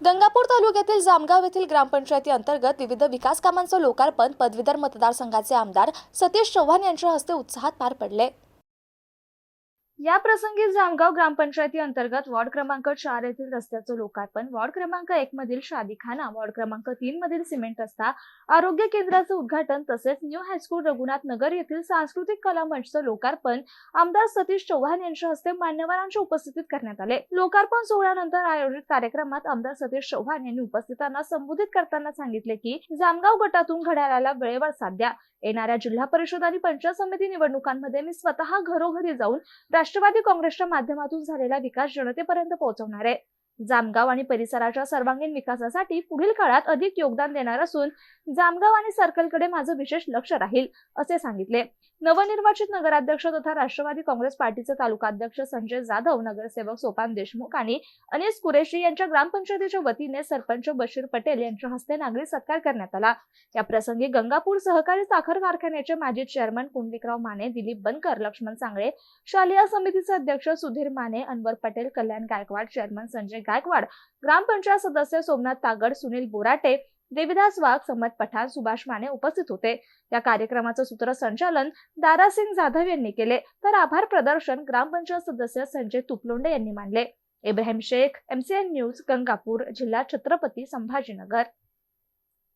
गंगापूर तालुक्यातील जामगाव येथील ग्रामपंचायती अंतर्गत विविध विकास कामांचं लोकार्पण पदवीधर मतदारसंघाचे आमदार सतीश चव्हाण यांच्या हस्ते उत्साहात पार पडले. या प्रसंगी जामगाव ग्रामपंचायती अंतर्गत वॉर्ड क्रमांक चार येथील रस्त्याचं लोकार्पण. वॉर्ड क्रमांक एक मधील शादीखाना वॉर्ड क्रमांक तीन मधील सिमेंट रस्ता आरोग्य केंद्राचं उद्घाटन तसेच न्यू हायस्कूल रघुनाथ नगर येथील सांस्कृतिक कला मंचचं लोकार्पण आमदार सतीश चव्हाण यांच्या हस्ते मान्यवरांच्या उपस्थितीत करण्यात आले. लोकार्पण सोहळ्यानंतर आयोजित कार्यक्रमात आमदार सतीश चव्हाण यांनी उपस्थितांना संबोधित करताना सांगितले की जामगाव गटातून घड्याळाला वेळेवर साथ द्या. येणाऱ्या जिल्हा परिषद आणि पंचायत समिती निवडणुकांमध्ये मी स्वतः घरोघरी जाऊन राष्ट्रवादी काँग्रेसच्या माध्यमातून झालेला विकास जनतेपर्यंत पोहोचवणार आहे. जामगाव आणि परिसराच्या सर्वांगीण विकासासाठी पुढील काळात अधिक योगदान देणार असून जामगाव आणि सर्कलकडे माझं विशेष लक्ष राहील असे सांगितले. नवनिर्वाचित नगराध्यक्ष तथा राष्ट्रवादी काँग्रेस पार्टीचे तालुकाध्यक्ष संजय जाधव नगरसेवक सोपान देशमुख आणि अनिस कुरेशी यांच्या ग्रामपंचायतीच्या वतीने सरपंच बशीर पटेल यांच्या हस्ते नागरी सत्कार करण्यात आला. या प्रसंगी गंगापूर सहकारी साखर कारखान्याचे माजी चेअरमन कुंडलिकराव माने दिलीप बनकर लक्ष्मण सांगळे शालेय समितीचे अध्यक्ष सुधीर माने अनवर पटेल कल्याण गायकवाड चेअरमन संजय गायकवाड. ग्रामपंचायत सदस्य सोमनाथ तागड सुनील बोराटे देविदास वाघ समत पठाण सुभाष माने उपस्थित होते. या कार्यक्रमाचं सूत्रसंचालन दारासिंग जाधव यांनी केले. तर आभार प्रदर्शन ग्रामपंचायत सदस्य संजय तुपलोंडे यांनी मानले इब्राहिम शेख एमसीएन न्यूज गंगापूर जिल्हा छत्रपती संभाजीनगर.